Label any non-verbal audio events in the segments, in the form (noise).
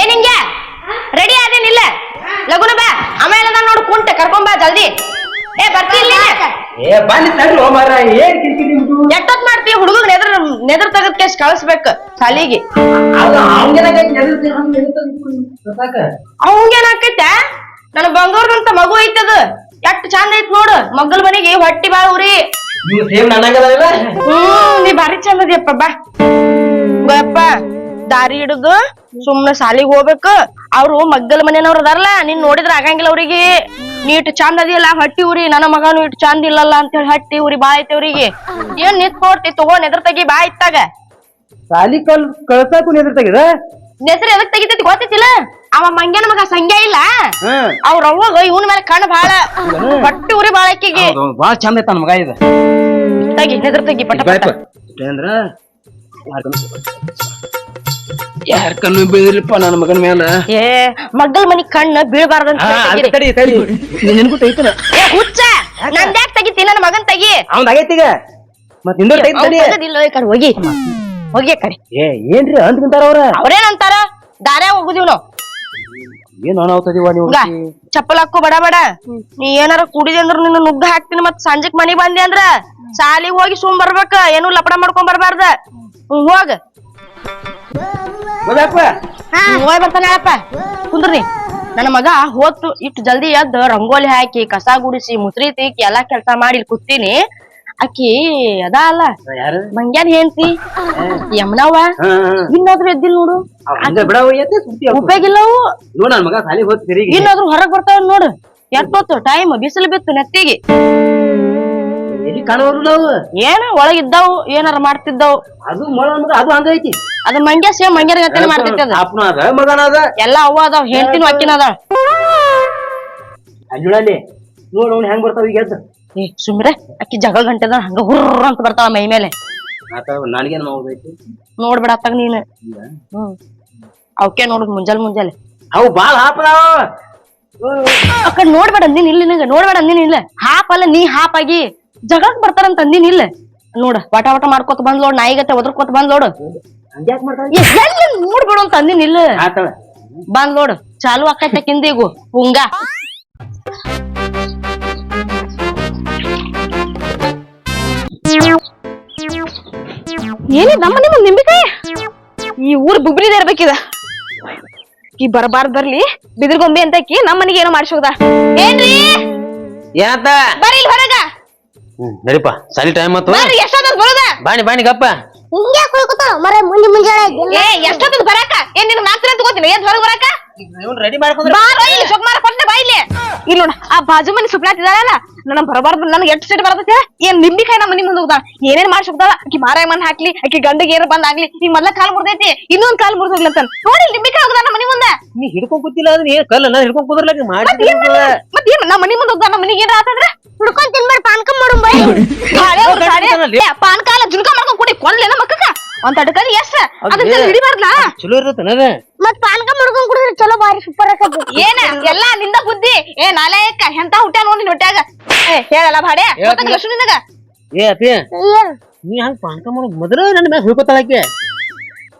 ಏ ನಿಂಗೆ ರೆಡಿ ಆದೇನಿಲ್ಲ ಲಗುನ ಬಾ. ಆಮೇಲೆ ನಾನು ನೋಡು ಕುಂಟೆ ಕರ್ಕೊಂಡ್ ಬಾ ಜಲ್ದಿ. ಏ ಬರ್ತಿಲ್ಲ ಏ ಬನ್ನಿ ತಡ್ರಿ ಮಾರ ಏನ್ ಕಿರಿಕಿರಿ ನಿಮ್ದು ಎಷ್ಟೊತ್ ಮಾಡ್ತಿ? ಹುಡುಗ ನೆದ್ರ ನೆದ್ರ ತಗದ್ ಕೇಸ್ ಕಳಿಸ್ಬೇಕು ಸಾಲಿಗೆ ಅದು ಅವ್ನ್ಗೆನಾಗ ಎದುರ್ತಿ ಹಂಗ್ ಎದುರ್ತಿ ಗೊತ್ತಾಕ? ಅವಂಗೇನ್ ಆಕೈತೆ? ನನ್ನ ಬಂಗಾರದಂತ ಮಗು ಐತದ. ಎಷ್ಟ್ ಚಂದ ಐತ್ ನೋಡು. ಮಗ್ಗಲ್ ಮನೆಗೆ ಹೊಟ್ಟಿ ಬಾಳ ಉರಿ. ನೀವು ಸೇಮ್ ನನಗಲ್ಲ ಹ್ಮ್ ನೀ ಭಾರಿ ಚಂದ ಅದಿಯಪ್ಪ ಬಾ ಬಪ್ಪ ದಾರಿ ಹಿಡಿದು ಸುಮ್ನೆ ಸಾಲಿಗೆ ಹೋಗ್ಬೇಕು. ಅವ್ರು ಮಗ್ಗಲ್ ಮನೆಯವ್ರು ಅದಾರಲ್ಲ ನೀನ್ ನೋಡಿದ್ರ ಆಗಂಗಿಲ್ಲ ಅವ್ರಿಗೆ. ನೀಟ್ ಚಂದ ಅದಿಲ್ಲ ಹಟ್ಟಿ ಉರಿ. ನನ್ನ ಮಗನು ಇಟ್ ಚಂದ ಇಲ್ಲಲ್ಲ ಅಂತ ಹೇಳಿ ಹಟ್ಟಿ ಉರಿ ಬಾ ಐತಿ ಅವ್ರಿಗೆ. ಏನ್ ನಿತ್ ನೋಡ್ತಿ? ತಗೋ ನೆದ್ರ ತೆಗಿ ಬಾ ಇತ್ತಾಗ. ಸಾಲಿ ಕಲ್ ಕಳ್ಸಾಕು ಎದುರ್ತಾಗಿದ ನೆದ್ರ ಎದಕ್ ತೆಗಿತೈತಿ ಗೊತ್ತಿಲ್ಲ ಅವ ಮಂಗ್ಯನ ಮಗ ಸಂಗ್ಯ ಇಲ್ಲ? ಅವ್ರ ಅವಾಗ ಇವನ್ ಮೇಲೆ ಕಣ್ಣು ಬಾಳ. ಹಟ್ಟಿ ಉರಿ ಬಾಳ ಆಕಿಗೆ. ಬಾಳ ಚಂದ ಐತ ಮಗ ಇದು. ತಗಿ ನೆದ್ರ ತೆಗಿ ಪಟ ಪಟ. ಅಂದ್ರ ಯಾರ ಕಣ್ಣು ಬೀಳಿಲ್ಪ ನನ್ನ ಮಗನ ಮ್ಯಾಲ. ಏ ಮಗ್ಗಲ್ ಮನಿ ಕಣ್ಣು ಬೀಳ್ಬಾರ್ದಂತ ನಿನ್ಗೂ ತೈತನ ಏ ಹುಚ್ಚ! ನಂದ್ಯಾಕ್ ತೆಗಿತಿ? ನನ್ನ ಮಗನ್ ತೆಗಿ. ಅವ್ನ್ ಆಗೈತಿಗ ಮತ್ನಿಂದ ಈ ಕಡೆ ಹೋಗಿ. ಹೋಗಿ ಆ ಕಡೆ ಏ ಏನ್ರಿ ಅಂದ್ಕೊಂತಾರ ಅವ್ರ? ಅವ್ರೇನಂತಾರ ದಾರ್ಯಾಗ ಹೋಗುದಿವ್ ನಾವು ಏನ್ ಅನಾವ್ತದಿವ ನೀವು ಹಂಗ ಚಪ್ಪಲ್ ಹಾಕೋ ಬಡ ಬಡ. ನೀ ಏನಾರ ಕುಡಿದೆ ಅಂದ್ರ ನಿನ್ನ ನುಗ್ಗ ಹಾಕ್ತೀನಿ ಮತ್ ಸಂಜೆಕ್ ಮನಿ ಬಂದೆ ಅಂದ್ರ ಸಾಲಿಗ್ ಹೋಗಿ ಸುಮ್ ಬರ್ಬೇಕ ಏನು ಲಪಡ ಮಾಡ್ಕೊಂಡ್ ಬರ್ಬಾರ್ದ. ಹ್ಮ್, ಹೋಗ. ಹೋಗಿ ಕುಂದ್ರಿ ನನ್ನ ಮಗ ಹೋತು ಇಟ್ಟು ಜಲ್ದಿ ಎದ್ದು ರಂಗೋಲಿ ಹಾಕಿ ಕಸ ಗುಡಿಸಿ ಮುಸ್ರಿ ತೀಕಿ ಎಲ್ಲಾ ಕೆಲ್ಸ ಮಾಡಿ ಕೂತೀನಿ. ಅಕ್ಕಿ ಅದ ಅಲ್ಲ ಮಂಗ್ಯಾನ್ ಹೆಂಡ್ತಿ. ಯಮನವ್ವ ಹಾ ಇನ್ನಾದ್ರೂ ಎದ್ದಿಲ್ ನೋಡು. ಉಪಯೋಗಿಲ್ಲವು ಇನ್ನಾದ್ರೂ ಹೊರಗ್ ಬರ್ತಾವ ನೋಡು. ಎಷ್ಟೊತ್ತು? ಟೈಮ್ ಬಿಸಿಲು ಬಿತ್ತು ನೆತ್ತಿಗೆ. ಕಾಣವರು ನಾವು ಏನ ಒಳಗಿದ್ದಾವು ಏನಾರ ಮಾಡ್ತಿದ್ದಾವು. ಅದು ಮಳ ಅದು ಹಂಗ ಐತಿ. ಅದ ಮಂಗ್ಯ ಸೇಮ್ ಮಂಗ್ಯರ ಗತಿನ ಮಾಡ್ತೈತಿ ಎಲ್ಲ ಅಪ್ಪನ ಅದ ಮಗನ ಅದ? ಎಲ್ಲಾ ಅವ್ವ ಅದಾವ ಹೆಂಡತಿನ ಅಕ್ಕಿನ ನೋಡ್ ಅವ್ನು ಹೆಂಗ್ ಬರ್ತಾವ ಈಗ ಎದ್ದು. ಏ ಸುಮ್ರೆ ಅಕ್ಕಿ ಜಗಳ ಗಂಟೆದ ಹಂಗ ಹುರ್ರ ಅಂತ ಬರ್ತಾವ ಮೈ ಮೇಲೆ. ನನಗೇನ್ ಮಾಡೋದೈತಿ ನೋಡ್ಬೇಡ ಅತ್ತಾಗ ನೀನು. ಹ್ಮ್. ಅವಕ್ಕೆ ನೋಡುದು ಮುಂಜಾಲ್ ಮುಂಜಾಲೆ. ಅವು ಬಾಳ ಹಾಪದಾವ ಅಕ್ಕ ನೋಡ್ಬೇಡ ನೀನ್ ಇಲ್ಲ ನಿನಗ ನೋಡ್ಬೇಡ ನೀನ್ ಇಲ್ಲ. ಹಾಪಲ್ಲ ನೀ ಹಾಪ್ ಆಗಿ. ಜಗಳಕ್ ಬರ್ತಾರಂತ ಅಂದಿನ ಇಲ್ಲ. ನೋಡ ವಾಟ ವಾಟ ಮಾಡ್ಕೊತ ಬಂದ್ ನೋಡ್ ನಾಯಿಗತ್ತೆ ಒದರ್ಕೊತ ಬಂದ್ ನೋಡು ಎಲ್ಲಿ ನೋಡ್ಬೇಡು ಅಂತ ಅಂದಿನ ಇಲ್ಲ. ಬಂದ್ ನೋಡು ಚಾಲು ಆಕೈತೆ ಕಿಂದಿಗೂ ಪುಂಗ ಏನಿದ್ ನಮ್ಮ ನಿಮ್ಮ ನಿಂಬಿಕಾಯಿ? ಈ ಊರ್ ಬುಬ್ರಿದ ಇರ್ಬೇಕಿದ. ಈ ಬರಬಾರ್ದ್ ಬರ್ಲಿ ಬಿದಿರ್ಗೊಂಬೆ ಅಂತ ನಮ್ಮ ಮನೆಗೆ ಏನೋ ಮಾಡಿಸೋದ? ಏನ್ರಿ? ಬರೀ ಬರ್ರಿ ಇಲ್ಲಿ ಹೊರಗ. ಹ್ಮ್ ನಡಿಪ. ಸಾಲಿ ಟೈಮ್ ಆತು? ಬರ್ರಿ ಎಷ್ಟೊತ್ತದ ಬರೋದ? ಬಾಣಿ ಬಾಣಿ ಗಪ್ಪ. ಹಿಂಗೆ ಕುಳ್ಕೊತಾಳ ಮರೆ ಮುಂಜಿ ಮುಂಜಾನೆ ಏ ಎಷ್ಟೊತ್ತದ ಬರಾಕ? ಏನ್ ನಿನ್ ಮಾತ್ರ ಅಂತ ಗೊತ್ತಿಲ್ಲ? ಏನ್ ಹೊರಗ್ ಬರಾಕ? ರೆಡಿ ಮಾಡ್ಕೊಂಡ್ರ ಬಾರ ಇಲ್ಲಿ ಸುಕ್ಮಾರ ಕೊಟ್ಟ ಬಾ ಇಲ್ಲಿ ಇಲ್ಲಿ ನೋಡ ಆ ಬಾಜು ಮನಿ ಸುಪ್ನಾತಿದಾಳಲ್ಲ ನನ್ನ ಬರಬಾರ್ದು ನನಗೆ ಎಷ್ಟು ಸಿಟ್ಟು ಬರ್ತೈತೆ? ಏನ್ ನಿಂಬಿಕಾಯಿ ನಮ್ಮ ಮನಿ ಮುಂದೆ ಹೋಗ್ದಾಳ ಏನೇನ್ ಮಾಡಿ ಸುಕ್ತಾಳ ಆಕಿ ಮಾರಾಯ ಮನ್ ಹಾಕ್ಲಿ ಆಕಿ ಗಂಡಗೆ ಏನಾರ ಬಂದ್ ಆಗ್ಲಿ ಈಗ ಮೊದ್ಲ ಕಾಲ್ ಮುರ್ದೈತಿ ಇನ್ನೊಂದ್ ಕಾಲ್ ಮುರ್ದೋಗ್ಲಿ ಅಂತ ನೋಡಿ ನಿಂಬಿಕಾಯಿ ಹೋಗ್ದ ನಮ್ಮ ಮನಿ ಮುಂದೆ. ನೀ ಹಿಡ್ಕೊಂಡ್ ಕೂತಿಲ್ಲ ಅದನ್ನ ಏನ್ ಕಲ್ಲ ನಾನು ಹಿಡ್ಕೊಂಡ್ ಕುದ್ರಲಕ್ಕ ಮಾಡಿ ಮತ್ ಏನ್ ನಮ್ಮ ಮನಿ ಮುಂದೆ ಹೋಗ್ದ ನಮ್ಮ ಮನೆಗೆ ಏನಾರ ಆತಂದ್ರೆ? ಹುಡ್ಕೊಂಡ್ ತಿನ್ಬೇಡ ಪಾನ್ಕ ಮಾಡು ಪಾನ್ಕಾಲ ಜುನ್ಕ ಮಾಡ್ಕೊಂಡ್ ಕುಡಿ ಕೊಂಡ್ಲೇನ ಮಕ್ಕಕ್ಕ? ಒಂದ್ ಅಡ್ಕಲ್ಲಿ ಎಷ್ಟ ಅದನ್ನ ಏ. ಹಿಡಿಬಾರ್ದಾ ಚಲೋ ಇರ್ತೈತೆ ಅದ ಮತ್ ಪಾನ್ಕ ಮಾಡ್ಕೊಂಡ್ ಕುಡಿದ್ರೆ ಚಲೋ ಬಾರಿ ಸೂಪರ್ ಆಕತಿ ಏನ ಎಲ್ಲಾ ನಿಂದ ಬುದ್ಧಿ. ಏ ನಾಳೆಯಕ್ಕ ಎಂತ ಹುಟ್ಟ ನೋಡಿ ನಿನ್ ಹೊಟ್ಯಾಗ? ಏ ಹೇಳಲ್ಲ ಭಾಡೆ ಹೇಳ್ತೀನಿ. ಎಷ್ಟು ನಿನಗ? ಏ ಅಪ್ಪಿ. ನೀ ಹಂಗ ಪಾನಕ ಮಾಡೋ ಮೊದಲು ನನ್ನ ಮ್ಯಾಗ ಹೋಗ್ಕೊತಾಳಕ್ಕೆ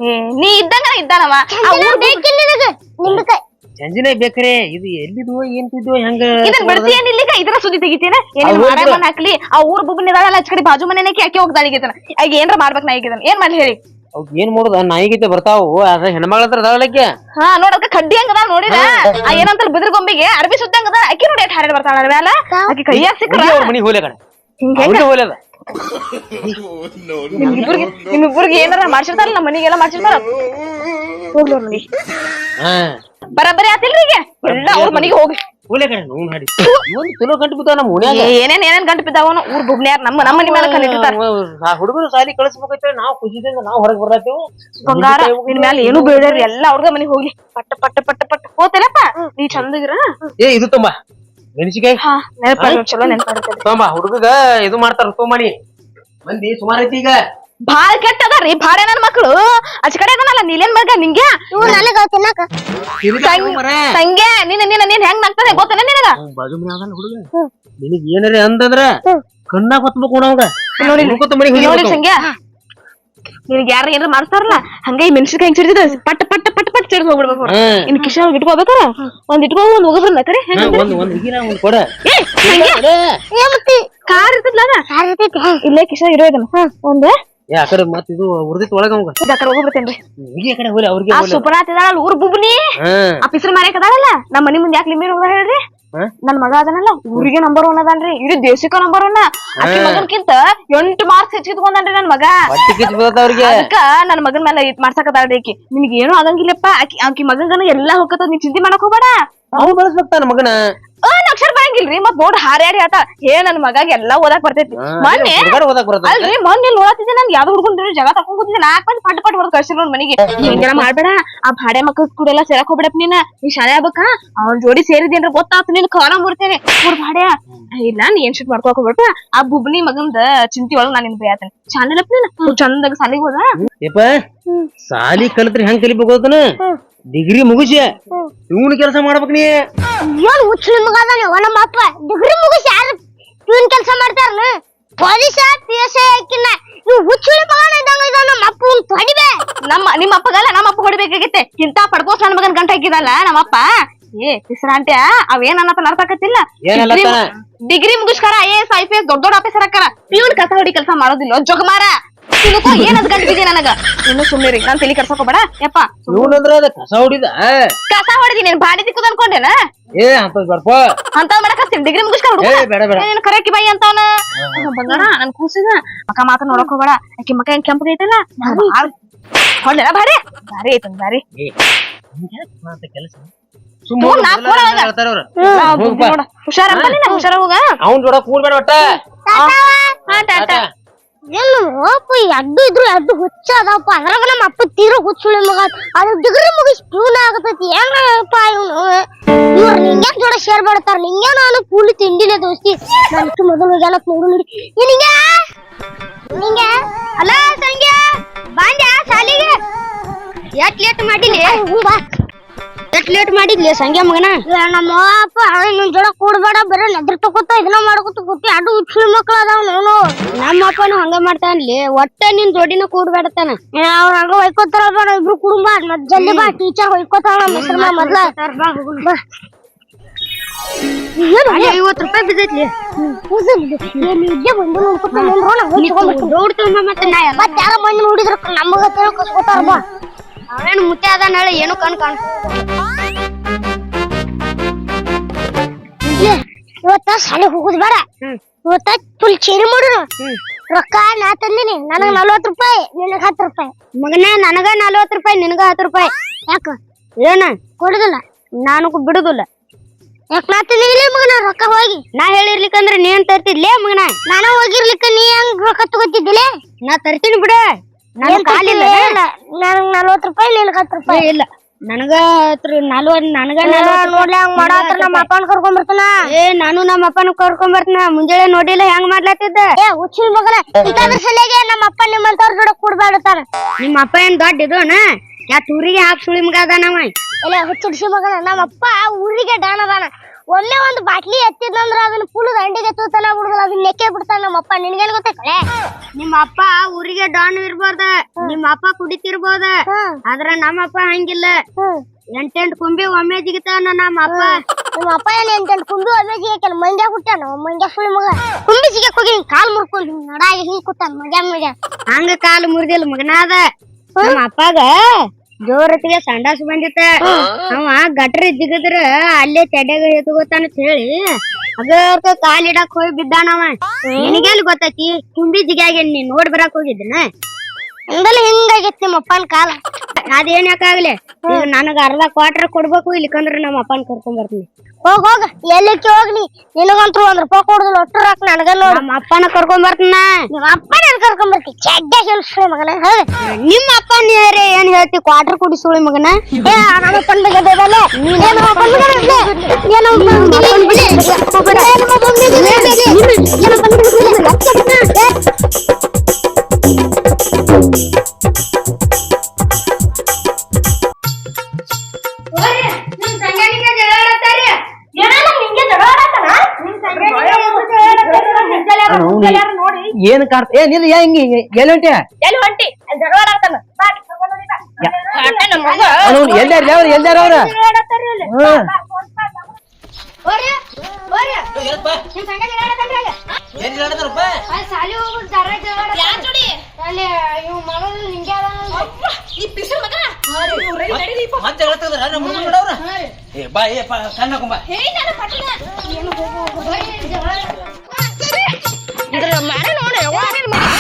ಏ, ನೀ ಇದ್ದಂಗ ಇದ್ದಾನವ. ಆ ಊರ್ ಬೇಕಿಲ್ಲ ನಿನಗ? ನಿಂಬಿಕಾಯಿ ಸಂಜಿನೇ ಬೇಕ್ರಿ ಇದು ಎಲ್ಲಿದು ಏನ್ ತಿದ್ದು ಹೆಂಗ ಇದನ್ ಬಿಡ್ತಿ ಏನಿಲ್ಲ ಇದ್ರ ಸುದ್ದಿ ತೆಗಿತೇನೆ. ಏನ್ ಆ ಊರ್ ಮಾರಾಯ ಬಿಡು. ಮನ್ ಹಾಕ್ಲಿ ಆ ಊರ್ ಬುಬ್ಬನ್ ಇದಾಳಲ್ಲ ಹಚ್ಚ ಕಡೆ ಬಾಜು ಮನೆನೇ ಯಾಕೆ ಹೋಗ್ದಾಳ ಈಗಿತನ. ಈಗ ಏನ್ರ ಮಾಡ್ಬೇಕು ನಾ ಈಗಿದನ್ ಏನ್ ಮಾಡ್ಲಿ ಹೇಳಿ? ಅವ್ಕ್ ಏನ್ ಮಾಡುದ? ನಾಯಿಗೀತೆ ಬರ್ತಾವು. ಅದ ಹೆಣ್ಮಗಳ ಹತ್ರ ಅದಾಳಕ್ಕೆ ಹಾ ನೋಡ ಅದಕ್ಕೆ ಕಡ್ಡಿ ಹಂಗದ ನೋಡಿದ ಆ ಏನಂತ ಬಿದ್ರ ಗೊಂಬಿಗೆ ಅರ್ಬಿ ಸುತ್ತಂಗದ ಅಕ್ಕಿ ನೋಡಿ ಎಷ್ಟ್ ಹಾರಾಡ್ ಬರ್ತಾಳ ಮ್ಯಾಲ ಆಕಿ ಕೈಯಾಗ ಸಿಕ್ಕ್ರ. ಅವ್ರ ಮನಿಗ್ ಹೋಲೆ ಕಡೆ. ಹಿಂಗೆ ಅವ್ರಿಗೆ ಹೋಲೆದ ನಿಮ್ಮಿಬ್ರಿಗೆ ನಿಮ್ಮಿಬ್ರಿಗೆ ಏನಾರ ಮಾಡ್ಸಿರ್ತಾರ ನಮ್ಮ ಮನಿಗೆಲ್ಲ ಮಾಡ್ಸಿರ್ತಾರ. ಹೋಗ್ಲಿ ನೋಡಿ ಹಾ. ಬರಬ್ಬರಿ ಆತಿಲ್ರಿ ಈಗ? ಎಲ್ಲ ಅವ್ರ ಮನೆಗೆ ಹೋಗಿ. ಹೋಲೆ ಕಡೆ ನೋವು ಮಾಡಿ ಇವನ್ ಚಲೋ ಗಂಟು ಬಿದ್ದಾವ ನಮ್ಮ ಓಣ್ಯಾಗ ಏನೇನ್ ಏನೇನ್ ಗಂಟು ಬಿದ್ದಾವನು ಊರ್ ಬುಬ್ನ್ಯಾರ ನಮ್ಮ ನಮ್ಮ ಮನಿ ಮೇಲೆ ಆ ಹುಡುಗರು ಸಾಲಿ ಕಳಿಸ್ಬೇಕೈತೆ ನಾವು ಖುಷಿದಿಂದ ನಾವು ಹೊರಗೆ ಬರ್ಲಾತೇವು ಬಂಗಾರ ಇನ್ ಮೇಲೆ ಏನು ಬೀಳ್ರಿ ಎಲ್ಲ ಅವ್ರದ ಮನೆಗೆ ಹೋಗ್ಲಿ ಪಟ್ಟ ಪಟ್ಟ ಪಟ್ಟ ಪಟ್ಟ. ಹೋತೇನಪ್ಪ? ನೀ ಚಂದಗಿರ? ಏ ಇದು ತುಂಬಾ. ಮೆಣಸಿಕಾಯಿ ಹಾ ನೆನಪ ಚಲೋ ನೆನಪಾಡ್ತದೆ ತುಂಬಾ ಹುಡುಗಗ ಇದು ಮಾಡ್ತಾರ ತೊಂಬನಿ ಮಂದಿ ಸುಮಾರು ಐತಿ ಈಗ. ಬಾಳ ಕೆಟ್ಟ ಅದಾರಿ ಭಾಳ ನನ್ ಮಕ್ಳು. ಆಚ ಕಡೆ ಅದನಲ್ಲ ನೀಲೇನ್ ಮಗ ನಿಂಗೆ? ನನಗ ತಿನ್ನಕ ತಂಗೆ ನಿನ್ನ ನಿನ್ನ ನೀನ್ ಹೆಂಗ್ ನಗ್ತದೆ ಗೊತ್ತನ ನಿನಗ? ಬಾಜು ಮನೆ ಹುಡುಗ. ನಿನಗ್ ಏನಾರ ಅಂತಂದ್ರ ಕಣ್ಣಾಗ ಹೊತ್ಬೇಕು ನೋಡಿ ಹೋಗಿ. ಸಂಗ್ಯಾ ನಿನಗೆ ಯಾರ ಏನಾರ ಮಾಡ್ತಾರಲ್ಲ ಹಂಗ ಈ ಮೆಣಸಿನ್ಕಾಯಿ ಹೆಂಗ್ ಸಿಡ್ತಿದ ಪಟ್ ಪಟ್ ಪಟ್ ಪಟ್ ಸಿಡ್ದು ಹೋಗ್ಬಿಡ್ಬೇಕು. ಇನ್ ಕಿಶ ಇಟ್ಕೋಬೇಕಾರ? ಒಂದ್ ಇಟ್ಕೋ ಒಂದ್ ಹೋಗೋದ್ರಲ್ಲ ಹಾ, ಹಂಗೆ ಕಾರ್ ಇರ್ತದ್ಲ ಅದ? ಯಾರ್ ಇರ್ತೈತಿ? ಇಲ್ಲೇ ಕಿಶ ಇರೋ ಇದನ್ನ. ಒಂದ್? ಏ ಆ ಮತ್ ಇದು ಉರ್ದಿತ್ ಒಳಗ ಅವಂಗ ಇದ ಕಡೆ ಹೋಗ್ಬಿಡ್ತೇನ್ರಿ. ಹುಗಿ ಆ ಕಡೆ ಹೋಲಿ ಅವ್ರಿಗೆ ಆ ಹೋಲಿ ಸುಪನಾಥ್ ಇದಾಳಲ್ಲ ಊರ್ ಬುಬ್ನಿ ಆ ಪಿಸ್ರ ಮಾರ್ಯಾಕ ಅದಾಳಲ್ಲ ನಮ್ಮ ಮನಿ ಮುಂದೆ ಯಾಕೆ ಹೇಳ್ರಿ? ನನ್ ಮಗ ಅದನಲ್ಲ ಊರಿಗೆ ನಂಬರ್ ಒನ್ ಅದಾನ್ರಿ. ಇಡೀ ದೇಶಕ್ಕ ನಂಬರ್ ಒನ್ ಆಕಿ ಮಗನ್ಕಿಂತ ಎಂಟು ಮಾರ್ಕ್ಸ್ ಹೆಚ್ಚಿದ್ಕೊಂಡನ್ರಿ ನನ್ ಮಗ. ಅದಕ್ಕ ನನ್ ಮಗನ್ ಮೇಲೆ ಇದ್ ಮಾಡ್ಸಕತ್ತಾಳ್ರಿ ಆಕಿ. ನಿನ್ಗೆ ಏನು ಆಗಂಗಿಲ್ಲಪ್ಪ. ಆಕಿ ಆಕಿ ಮಗಂಗನ ಎಲ್ಲಾ ಹೋಗತ್ತ ನೀ ಚಿಂತೆ ಮಾಡಕ್ ಹೋಗ್ಬೇಡ. ಅವ್ನು ನನ್ ಮಗನ? ಅಕ್ಷರ ಬರಂಗಿಲ್ರಿ ಮತ್ ನೋಡ್ ಹಾರ್ಯಾಡಿ ಆತ ಏ ನನ್ ಮಗಾಗ ಎಲ್ಲಾ ಓದಾಕ್ ಬರ್ತೈತಿ. ಮೊನ್ನೆ ಓದಾಕ್ ಅಲ್ರಿ ಮೊನ್ನೆ ಇಲ್ಲಿ ಓದಾತಿದ್ದೆ ನನ್ ಯಾವ್ದು ಹುಡ್ಕೊಂಡ್ರಿ ಜಗ ತಕೊಂಡ್ ಕೂತಿದ್ದೆ. ನಾಲ್ಕ್ ಮಂದಿ ಪಟ್ ಪಟ್ ಹೊಡ್ ಕಳ್ಸಿರ್ ನೋಡ್ ಮನಿಗೆ. ಹಿಂಗೆಲ್ಲ ಮಾಡ್ಬೇಡ ಆ ಭಾಡೆ ಮಕ್ಕಳ ಕೂಡ ಎಲ್ಲ ಸೇರಕ್ ಹೋಗ್ಬೇಡಪ್ಪ ನೀನ. ನೀ ಶಾಲೆ ಆಗ್ಬೇಕ? ಅವ್ನ ಜೋಡಿ ಸೇರಿದೇನ್ರ ಗೊತ್ತಾತ ನಿನ್ ಕಾಲ ಮುಡ್ತೇನೆ ಮೂರ್ ಭಾಡೆ ಇಲ್ಲ ನೀ ಏನ್ ಶಿಟ್ ಮಾಡ್ಕೊಕ್ ಹೋಗ್ಬೇಡ ಆ ಬುಬ್ನಿ ಮಗಂದ ಚಿಂತಿ ಒಳಗ್ ನಾನು ನಿನ್ ಚಾನಲ್ ಅಪ್ ನೀನ? ಚಂದಾಗ ಸಾಲಿಗೆ ಹೋದ? ಸಾಲಿ ಕಲ್ತ್ರಿ ಹೆಂಗ್ ಕಲಿಬೇಕು ಗೊತ್ತನ? ಡಿಗ್ರಿ ಮುಗಿಸಿ ಇವನ್ ಕೆಲಸ ಮಾಡ್ಬೇಕ್ ನೀ. ಏನ್ ಹುಚ್ಚು ಮಗ ಅದಾನೆ? ನಮ್ಮ ಅಪ್ಪ ಡಿಗ್ರಿ ಮುಗಿಸಿ ಯಾರು ಇವನ್ ಕೆಲಸ ಮಾಡ್ತಾರನ? ಪೊಲೀಸ ಪಿ ಎಸ್ ಐ ಹಾಕಿನ ಇವ್ ಹುಚ್ಚುಳಿ ಮಗನ ಇದ್ದಂಗ ಇದ ನಮ್ಮ ಅಪ್ಪ ಅವ್ನ್ ತೊಡಿಬೆ ನಮ್ಮ ನಿಮ್ಮ ಅಪ್ಪಗಲ್ಲ ನಮ್ಮ ಅಪ್ಪ ಹೊಡಿಬೇಕಾಗಿತ್ತೆ ಇಂತ ಪಡ್ಕೋಸ್ ನನ್ ಮಗನ್ ಗಂಟ ಹಾಕಿದಲ್ಲ ನಮ್ಮ ಅಪ್ಪ. ಏ ಪಿಸ್ರಾಂಟ್ಯ ಅವೇನ್ ಅನ್ನತ್ತ ಅರ್ಥಾಕತ್ತಿಲ್ಲ ಏನ್ ಅಲ್ಲತ್ತಾನ? Degree ಮುಗಿಸ್ಕರ I S I P S ದೊಡ್ಡ ದೊಡ್ಡ ಆಫೀಸರ್ ಹಾಕಾರ ಪ್ಯೂನ್ ಕಸ ಹೊಡಿ ಕೆಲಸ ಮಾಡೋದಿಲ್ಲ. ಜೊಗಮಾರ. ತಿಳ್ಕೊ ಏನ್ ಅದ್ ಗಂಟಿದೆ ನನಗ? ಇನ್ನು ಸುಮ್ಮನೆ ನಾನ್ ತಲೆ ಕರ್ಸಕ್ ಹೋಗ್ಬೇಡ. ಯಪ್ಪ ಇವನಂದ್ರ ಅದ ಕಸ ಹೊಡಿದ. ಕಸ ಹೊಡಿದೀನಿ ಬಾಡಿ ತಿಕ್ಕುದ್ ಅನ್ಕೊಂಡೇನ? ಏ ಅಂತದ್ ಬರ್ಪ ಅಂತ ಮಾಡಕ್ ಹಚ್ತೀನಿ ಡಿಗ್ರಿ ಬೇಡ ಬೇಡ. ನೀನ್ ಕರೆಕ್ಟ್ ಬೈ ಅಂತವನ? ಬಂಗಾರ ನನ್ ಕೂಸಿದ. ಮಕ್ಕ ಮಾತ ನೋಡಕ್ ಹೋಗ್ಬೇಡ. ಆಕಿ ಮಕ ಏನ್ ಕೆಂಪಗೆ ಐತಲ್ಲ? ಹೊಡ್ಲ ಬಾರಿ. ಬಾರಿ ಐತನ್ ಏ ಕೆಲಸ? ಹುಷಾರ ಹುಷಾರ ಹೋಗ. ಅವ್ನ್ ಜೋಡ ಕೂರ್ಬೇಡ ಒಟ್ಟ. ಹಾ ಟಾಟಾ ಏನು ಅಪ್ಪ ಅಡ್ಡು ಇದ್ರು ಅಡ್ಡು ಹುಚ್ಚ ಅದಪ್ಪ ಅದ್ರಾಗ ನಮ್ಮ ಅಪ್ಪ ತೀರೋ ಹುಚ್ಚುಳಿ ಮಗ ಅದು ಡಿಗ್ರಿ ಮುಗಿಸಿ ಪ್ಯೂನ್ ಆಗತೈತಿ ಹೆಂಗಪ್ಪ ಇವನು ಇವ್ರು ನಿಂಗೆ ಜೋಡ ಶೇರ್ ಮಾಡ್ತಾರ ನಿಂಗೆ ನಾನು ಕೂಲಿ ತಿಂಡಿನೇ ದೋಸ್ತಿ ನಾನು ಇಷ್ಟು ಮೊದಲು ಹೋಗ್ಯಾನ ನೋಡು ನೋಡಿ ಏ ನಿಂಗೆ ನಿಂಗೆ ಅಲ್ಲ ಸಂಗ್ಯ ಬಾಂಡ್ಯಾ ಶಾಲಿಗೆ ಎಷ್ಟ್ ಲೇಟ್ ಮಾಡಿಲಿ ಬಾ ಎಷ್ಟ್ ಲೇಟ್ ಮಾಡಿದ್ಲಿ ಸಂಗೆ ಮಗನ? ನಮ್ಮ ಅಪ್ಪ ನಿನ್ ಜೋಡ ಕೂಡ್ಬೇಡ ಬರೀ ನೆದ್ರ ತಗೋತ ಇದನ್ನ ಮಾಡ್ಕೊತ ಕೂತಿ. ಅಡು ಉಚ್ಚಿನ ಮಕ್ಳು ಅದಾವ ನೋನು. ನಮ್ಮ ಅಪ್ಪನು ಹಂಗ ಮಾಡ್ತಾನ್ಲಿ ಒಟ್ಟ ನಿನ್ ಜೋಡಿನ ಕೂಡ್ಬೇಡತಾನ ಅವ್ರ ಹಂಗ ಹೊಯ್ಕೋತಾರ ಬಾ ನಾವ್ ಇಬ್ರು ಕುಡುಂಬ ಮತ್ ಜಲ್ದಿ ಬಾ ಟೀಚರ್ ಹೊಯ್ಕೋತಾಳ ಮಿಸ್ರ ಮೊದ್ಲ. ಬಾ ಐವತ್ತು ರೂಪಾಯಿ ಬಿದ್ದೈತ್ಲಿ. ಇದ್ದೇ ಬಂದು ನೋಡ್ಕೊಂಡ್ ಮತ್ತೆ ನಾ ಎಲ್ಲ ಯಾರ ಮಂದಿ ನೋಡಿದ್ರ ನಮಗ ತಿಳ್ಕೊಸ್ಕೊತಾರ ಬಾ. ಅವೇನು ಮುತ್ತೆ ಅದ ನಾಳೆ ಏನು ಕಣ್ ಕಾಣ ಇವತ್ತ ಶಾಲೆ ಹೋಗುದ್ ಬೇಡ. ಇವತ್ತ ಫುಲ್ ಚೇರಿ ಮಾಡುನು. ರೊಕ್ಕ ನಾ ತಂದಿನಿ ನನಗ ನಲ್ವತ್ ರೂಪಾಯಿ ನಿನಗ ಹತ್ತು ರೂಪಾಯಿ. ಮಗನ ನನಗ ನಲ್ವತ್ ರೂಪಾಯಿ ನಿನಗ ಹತ್ತು ರೂಪಾಯಿ. ಯಾಕ? ಏನ? ಕೊಡುದಿಲ್ಲ. ನಾನು ಬಿಡುದಿಲ್ಲ. ಯಾಕ ನಾ ತಂದಿನಿ ಮಗನ ರೊಕ್ಕ ಹೋಗಿ. ನಾ ಹೇಳಿರ್ಲಿಕ್ಕಂದ್ರ ನೀನ್ ತರ್ತಿದ್ಲೇ ಮಗನ? ನಾನು ಹೋಗಿರ್ಲಿಕ್ಕ ನೀ ಹೆಂಗ್ ರೊಕ್ಕ ತಗೋತಿದ್ದಿಲ್ಲ ನಾ ತರ್ತೀನಿ ಬಿಡ. ನಾನು ಕಾಲಿಲ್ಲ ನನಗ್ ನಲ್ವತ್ ರೂಪಾಯಿ ನಿನಗ ಹತ್ತು ರೂಪಾಯಿ. ಇಲ್ಲ. ನನಗ ನಲ್ವತ್ ನನಗ ನೋಡ್ಲಿ ಹಂಗ ಮಾಡಾತ್ರ ನಮ್ಮ ಅಪ್ಪನ ಕರ್ಕೊಂಡ್ ಬರ್ತಾನ. ಏ ನಾನು ನಮ್ಮ ಅಪ್ಪನ ಕರ್ಕೊಂಡ್ ಬರ್ತಾನ. ಮುಂಜಾನೆ ನೋಡಿಲ್ಲ ಹೆಂಗ್ ಮಾಡ್ಲಾತಿದ್ದ ಏ ಹುಚ್ಚಿನ ಮಗನ ಇಂತಾದ್ರ ಸಲಿಗೆ ನಮ್ಮ ಅಪ್ಪ ನಿಮ್ಮಂತವ್ರ ಜೋಡ ಕೂಡ್ಬೇಡತಾನ ನಿಮ್ಮ ಅಪ್ಪ ಏನ್ ದೊಡ್ಡ ಇದುನ ಯಾ ಊರಿಗೆ ಹಾಕ್ ಸುಳಿ ಮಗ ಅದಾನವ ಇಲ್ಲ ಹುಚ್ಚಿಡ್ಸಿ ಮಗನ ನಮ್ಮ ಅಪ್ಪ ಊರಿಗೆ ಡಾನ್ ಅದಾನ. ಒಮ್ಮೆ ಒಂದು ಬಾಟ್ಲಿ ಎತ್ತಿದ್ನಂದ್ರ ಅದನ್ನ ಫುಲ್ ದಂಡಿಗೆ ತೂತನ ಬಿಡುದಿಲ್ಲ ಅದನ್ನ ನೆಕ್ಕೆ ಬಿಡ್ತಾನ ನಮ್ಮ ಅಪ್ಪ ನಿನ್ಗೇನ್ ಗೊತ್ತೈತೆ ನಿಮ್ಮ ಅಪ್ಪ ಊರಿಗೆ ಡಾನ್ ಇರ್ಬೋದ ನಿಮ್ಮ ಅಪ್ಪ ಕುಡಿತಿರ್ಬೋದ ಆದ್ರ ನಮ್ಮ ಅಪ್ಪ ಹಂಗಿಲ್ಲ ಎಂಟೆಂಟ್ ಕುಂಬಿ ಒಮ್ಮೆ ಜಿಗಿತಾನ ನಮ್ಮ ಅಪ್ಪ ನಿಮ್ಮ ಅಪ್ಪ ಏನ್ ಎಂಟೆಂಟ್ ಕುಂಬಿ ಒಮ್ಮೆ ಜಿಗಕ್ಕೆ ಮಂಡ್ಯ ಹುಟ್ಟಾನ ಮಂಡ್ಯ ಸುಳಿ ಮಗ ಕುಂಬಿ ಜಿಗಕ್ ಹೋಗಿ ಹಿಂಗ್ ಕಾಲ್ ಮುರ್ಕೊಂಡು ಹಿಂಗ್ ನಡಾಗಿ ಹಿಂಗ್ ಕೂತಾನ ಮಜಾ ಮಜಾ ಹಂಗ ಕಾಲ್ ಮುರಿದಿಲ್ಲ ಮಗನಾದ ನಮ್ಮ ಅಪ್ಪಾಗ ಜೋರತಿಗೆ ಸಂಡಾಸ್ ಬಂದಿತ್ತ ಅವ ಗಟ್ರಿ ಜಿಗದ್ರ ಅಲ್ಲೇ ತೆಡ್ಯಾಗ ಎತ್ಕೋತಾನ ಹೇಳಿ ಅದಕ್ಕ ಕಾಲಿಡಕ್ ಹೋಗಿ ಬಿದ್ದಾನವ ನಿನಗೆಲ್ ಗೊತ್ತೈತಿ? ತುಂಬಿ ಜಿಗ್ಯಾಗ ನೀ ನೋಡ್ ಬರಾಕ್ ಹೋಗಿದ್ದನ? ಹಂಗಲ್ಲ ಹಿಂಗಾಗೈತಿ ನಿಮ್ಮ ಅಪ್ಪನ ಕಾಲ. ಅದೇನ್ ಯಾಕಾಗ್ಲಿ ನನಗ ಅರ್ಧ ಕ್ವಾರ್ಟರ್ ಕೊಡ್ಬೇಕು ಇಲ್ಲಿಕಂದ್ರ ನಮ್ಮ ಅಪ್ಪನ ಕರ್ಕೊಂಡ್ ಬರ್ತೀನಿ. ಹೋಗ್ ಹೋಗ. ಎಲ್ಲಕ್ಕೆ ಹೋಗ್ಲಿ? ನಿನಗಂತೂ ಒಂದ್ ರೂಪಾಯಿ ಕೊಡುದಿಲ್ಲ ಒಟ್ಟು ರೊಕ್ಕ ನನಗ ನಮ್ಮ ಅಪ್ಪನ ಕರ್ಕೊಂಡ್ ಬರ್ತೀನ ನಿಮ್ಮ ಅಪ್ಪನ ಕರ್ಕೊಂಡ್ ಬರ್ತೀನಿ ಚಡ್ಡ ಹೇಳ್ಸ್ರಿ ಮಗನ ನಿಮ್ಮ ಅಪ್ಪ ನೀರೇ ಏನ್ ಹೇಳ್ತಿ? ಕ್ವಾರ್ಟರ್ ಕೊಡಿ ಸುಳಿ ಮಗನ. ಏ ನಮ್ಮ ಅಪ್ಪನ ಬಗ್ಗೆ ಬೇಡಲ್ಲ ಏ ಏನ್ ಕಾಡ್ತ ಏ ನಿಲ್ಲ ಯಾ ಹಿಂಗಿ ಎಲ್ಲಿ ಹೊಂಟಿ? ಎಲ್ಲಿ ಹೊಂಟಿ? ಅಲ್ಲಿ ಜಗಳ ಆಡಾಕತ್ತಾನ. ಬಾ, ಎಲ್ಲಾರ ಅವ್ರ ಎಲ್ಲಾರ ಅವ್ರ. ಬಾ ಏ ಕಣ್ಣ ಕುಂಬ. ಹೋರಿ,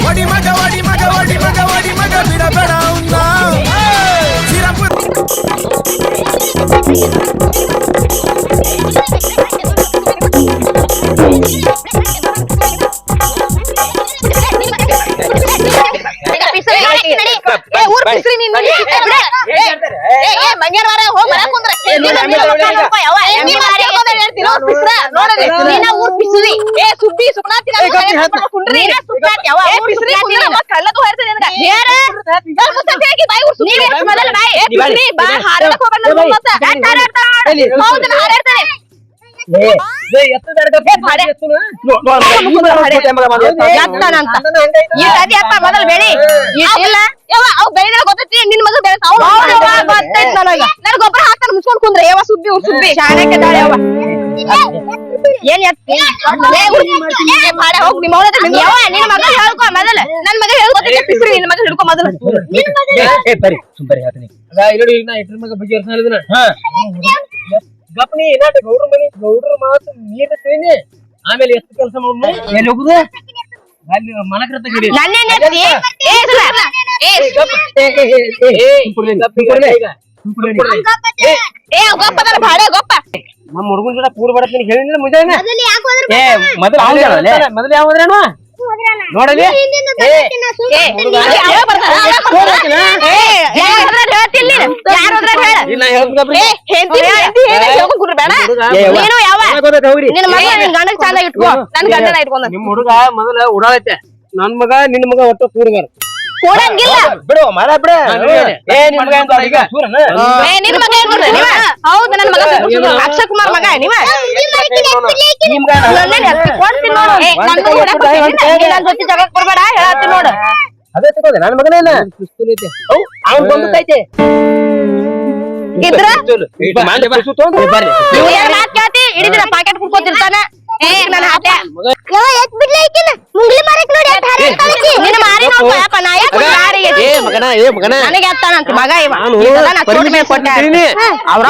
ಒಡಿ ಮಗ ಒಡಿ ಮಗ ಒಡಿ ಮಗ ಒಡಿ ಮಗ ಬಿಡಬೇಡ ನೋಡ್ರಿ ಊರ್ ಪಿಸುದಿ ಏ ಸುದ್ದಿ ಬಾಯಿ ಬಾಯಿ. ಹಾರಾಡಕ್ ಹೋಗ್ಬೇಡ ನನ್ನ ಮುಂದ್ ಮತ್ತ. ಯಾಕ್ ಹೌದು, ನಾ ಹಾರಾಡ್ತಾನೆ. ಮೊದಲು ಬೆಳಿ ಇಲ್ಲ ಅವ್ ಗೊತ್ತೈತಿ ನಿನ್ ಮಗ ನನಗ. ನನ್ ಗೊಬ್ಬರ ಹಾಕ್ತಾನ ಮುಚ್ಕೊಂಡ್ ಕುಂದ್ರೆ ಯಾವ ಸುದ್ದಿ ಉರ್ ಸುದ್ದಿ ಶಾಣಕ್ಕಿದ್ದಾಳೆ ಯವ್ವ. ಏನ್ ಎತ್ತಿ ಹೋಗ್ ನಿಮ್ಮ ನಿನ್ ಮಗ ಹೇಳ್ಕೊ ಮೊದಲು ನನ್ ಮಗ ಹೇಳ್ಕೊತೀನಿ ಪಿಸ್ರಿ ನಿನ್ ಮಗ ಹಿಡ್ಕೊ ಮೊದಲು ಏ ಬರಿ ಸುಂಬರಿ ಹೇಳ್ತೀನಿ ಗಪ್ನಿ ಏನಾಟ ಗೌಡ್ರ ಮನಿ ಗೌಡ್ರ ಮಾತು ನೀರ್ ತೇನಿ ಆಮೇಲೆ ಎಷ್ಟು ಕೆಲಸ ಮಾಡೋದು ಎಲ್ಲಿ ಹೋಗುದು? ಅಲ್ಲಿ ಮನಕರ ತಗಿಡಿ ನಮ್ಮ ಹುಡುಗನ ಜೊತೆ ಕೂಡ್ ಬಡತೀನಿ ಹೇಳಿದ್ರೆ ಮುಂಜಾನೆ? ಏ ಮೊದಲು ಮೊದಲು ಯಾವ್ದ್ರೇನು ನೋಡಲಿ. ನೀನು? ಯಾರ್ ಹೇಳ? ಇಲ್ಲ ಏ ಹೆಂಡ್ತಿ ಹೆಂಡ್ತಿ ಹೇಳಿ ಹೇಳ್ಕೊಂಡ್ ಬೇಡ. ನೀನು ಯಾವ? ನಿನ್ನ ಮಗ ನಿನ್ ಗಂಡಗ್ ಚಂದ ಇಟ್ಕೋ. ನನ್ ಗಂಡನ ಇಟ್ಕೊಂಡ ನಿಮ್ ಹುಡುಗ ಮೊದಲ ಉಡಾಳೈತೆ ನನ್ ಮಗ ನಿನ್ ಮಗ ಒಟ್ಟು ಕೂರ್ಗಾರ ಕೊಡಂಗಿಲ್ಲ. ಬಿಡು ಮರ ಬಿಡ. ಏ ಮಗ ಎಂತ ಈಗ? ಏ ನಿನ್ ಮಗ ಏನ್ ಮಾಡ್ತಾನೆ ನೀವ? ಹೌದು ನನ್ ಮಗ ಅಕ್ಷಯ್ ಕುಮಾರ್ ಮಗ ನೀವ? ಕೊಡ್ತೀನಿ ನೋಡು. ನನ್ನ ಜೊತೆ ಜಗಕ್ ಬರ್ಬೇಡ ಹೇಳತ್ತೀನಿ ನೋಡು. ಅದೇ ತಗೋದೆ ನನ್ನ ಮಗನೇನ? ಅವ್ನ್ ಬಂದೈತೆ ಇದ್ರ? ಬರ್ರಿ. ನೀವ್ ಏನ್ ಮಾತ್ ಕೇಳ್ತಿ? ಇಡೀ ದಿನ ಪಾಕೆಟ್ ಕುಡ್ಕೋತಿರ್ತಾನ ಏ ನನ್ ಹಾತೆ ಯವ್ವ, ಎತ್ ಬಿಡ್ಲಿ ಐಕಿನ ಮುಂಗ್ಲಿ ಮಾರಕ್ ನೋಡಿ ಎಷ್ಟ್ ಹಾರಾಡ್ ಕಳಿಸಿ. ನಿನ್ನ ಮಾರಿ ನೋಡ್ಕೊಯಪ್ಪ ನಾ ಯಾಕೆ ಮಾರಿ ಏ ಮಗನ ಏ ಮಗನ. ನನಗೆ ಎತ್ತಾನಂತ ಮಗ ಇವ. ನಾನು ಚೋಟ್ ಮೇಲೆ ಕೊಟ್ಟೆ.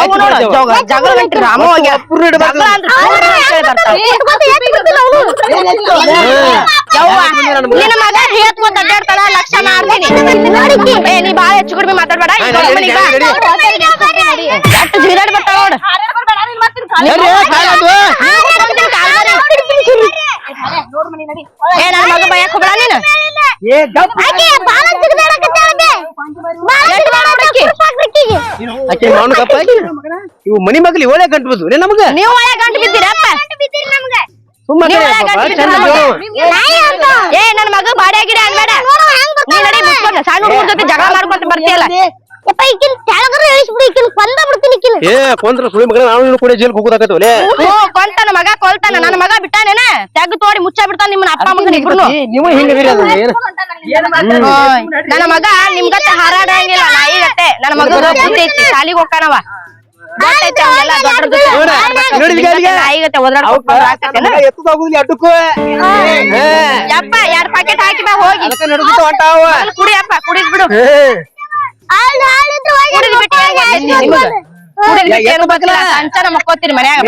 ನೋಡು ಜಗಳ ಗಂಟ್ರಿ ರಾಮ ಹೋಗಿ ಅಪ್ಪುರ್ರು ಇಡ್ಬೇಕು. ಅಂತ ಅಂದ್ರೆ ನಿನ್ನ ಮಗ ಹೇಳ್ಕೊಂತ ಅಡ್ಡಾಡ್ತಾಳ ಲಕ್ಷ ಮಾಡ್ತೀನಿ ಏ ನೀ ಬಾಳ ಹೆಚ್ಚು ಕಡಿಮೆ ಮಾತಾಡ್ಬೇಡ. ನಡಿ, ಏ ನನ್ನ ಮಗ ಬಯಕ್ ಹೋಗ್ಬೇಡ ನೀನು. ಮನಿ ಮಗ್ಲಿ ಒಳ್ಳೆ ಗಂಟು ಬದ್ದು. ನಮಗ? ನೀವು ಒಳ್ಳೆ ಗಂಟು ಬಿದ್ದೀರಪ್ಪ. ಸುಮ್ಮನೆ. ಏ ನನ್ನ ಮಗ ಬಾಡಿ ಅನ್ಬೇಡ. ನೋಡು ಮುಚ್ಕೊಂಡು. ಸಣ್ಣ ಹುಡುಗರ ಜೊತೆ ಜಗಳ ಮಾಡ್ಕೊಂತ ಬರ್ತೀಯಲ್ಲ. ಯಪ್ಪ ಈಕಿನ್ ಕೆಳಗರ ಇಳಿಸ್ಬಿಡು ಈಕಿನ್ ಕೊಂದ ಬಿಡ್ತೀನಿ ಈಕಿನ್. ಏ ಕೊಂದ್ರ ಸುಳಿ ಮಗನ ನಾವು ಇನ್ನು ಕೂಡ ಜೈಲ್ಗೆ ಹೋಗೋದಾಕತ್ತವಲೆ ಹ್ಞೂ ಕೊಂತಾನ ಮಗ ಕೊಲ್ತಾನ ನನ್ನ ಮಗ ಬಿಟ್ಟಾನೇನ. ತೆಗ್ ತೋಡಿ ಮುಚ್ಚ ಬಿಡ್ತಾನ ನಿಮ್ಮ ಅಪ್ಪ ಅಮ್ಮನ ಇಬ್ರು ನೀವು ಹಿಂಗ ಅದು ಏನು? ನನ್ನ ಮಗ ನಿಮ್ಗತ್ತೆ ಹಾರಾಡಂಗಿಲ್ಲ ನಾಯಿ ಗತ್ತೆ. ನನ್ನ ಮಗ ಬುದ್ಧಿ ಐತಿ ಶಾಲಿಗೆ ಹೋಗ್ತಾನವ. ಅಡ್ಡಕ್ಕೂ. ಯಪ್ಪ ಎರಡ್ ಪ್ಯಾಕೆಟ್ ಹಾಕಿ ಬಾ ಹೋಗಿ ಕುಡಿಯಪ್ಪ ಕುಡಿದ್ ಬಿಡು. ಸಂಚಾರ ಮಕ್ಕೋತೀರಿ ಮನ್ಯಾಗ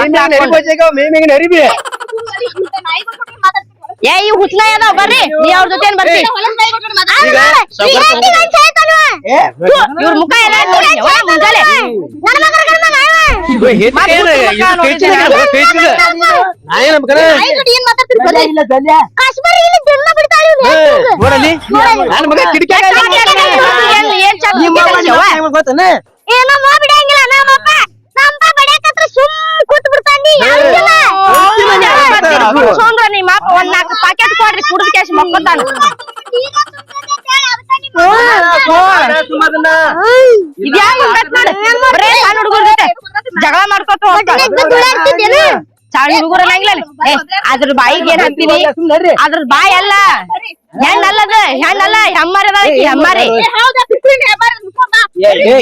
(laughs) ಏ ಈ ಹುಚ್ನ ಅದಾವ ಬರ್ರಿ. ನೀ ಅವ್ರ ಜೊತೆ ಈಗ ಇವ್ರ ಮುಖ ಎಲ್ಲ ಮುಂಜಾನೆ ಏನ್ ಏನೋ ಬಿಡಂಗಿಲ್ಲ ನಮ್ಮಪ್ಪ ನಮ್ಮಪ್ಪ ಬಡಿಯಾಕತ್ರ ಸುಮ್ ಕೂತ್ ಬಿಡ್ತಾನಿ ಸೋಂದ್ರ ನಿಮ್ಮ ಅಪ್ಪ ಒಂದ್ ನಾಲ್ಕು ಪ್ಯಾಕೆಟ್ ಕೊಡ್ರಿ ಕುಡಿದ ಕ್ಯಾಶ್ ಮಕ್ಕೋತಾನ. ಇದ್ಯಾವ ಬರೇ ಸಣ್ಣ ಹುಡುಗರ ಜೊತೆ ಜಗಳ ಮಾಡ್ಕೊತ ಹೋಗ್ತಾನ ಸಣ್ಣ ಹುಡುಗರ ಅದ್ರ ಬಾಯಿಗೆ ಏನ್ ಹಾಕ್ತೀನಿ ನಡ್ರಿ ಅದ್ರ ಬಾಯಿ ಅಲ್ಲ ಹೆಣ್ಣಲ್ಲದ ಹೆಣ್ಣಲ್ಲ ಹೆಮ್ಮಾರಿ ಅದ ಆಕಿ, ಹೆಮ್ಮಾರಿ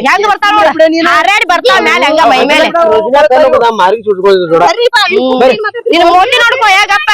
ಹೆಂಗ್ ಬರ್ತಾಳ ನೋಡ ಹಾರಾಡಿ ಬರ್ತಾಳ ಮ್ಯಾಲ ಹಂಗ ಮೈ ಮೇಲೆ ಮಾರಿಗೆ ಸುಟ್ಕೊಳ್ಳಿ ನಿನ್ ಮೋಟಿ ನೋಡ್ಕೋ ಯಾಕಪ್ಪ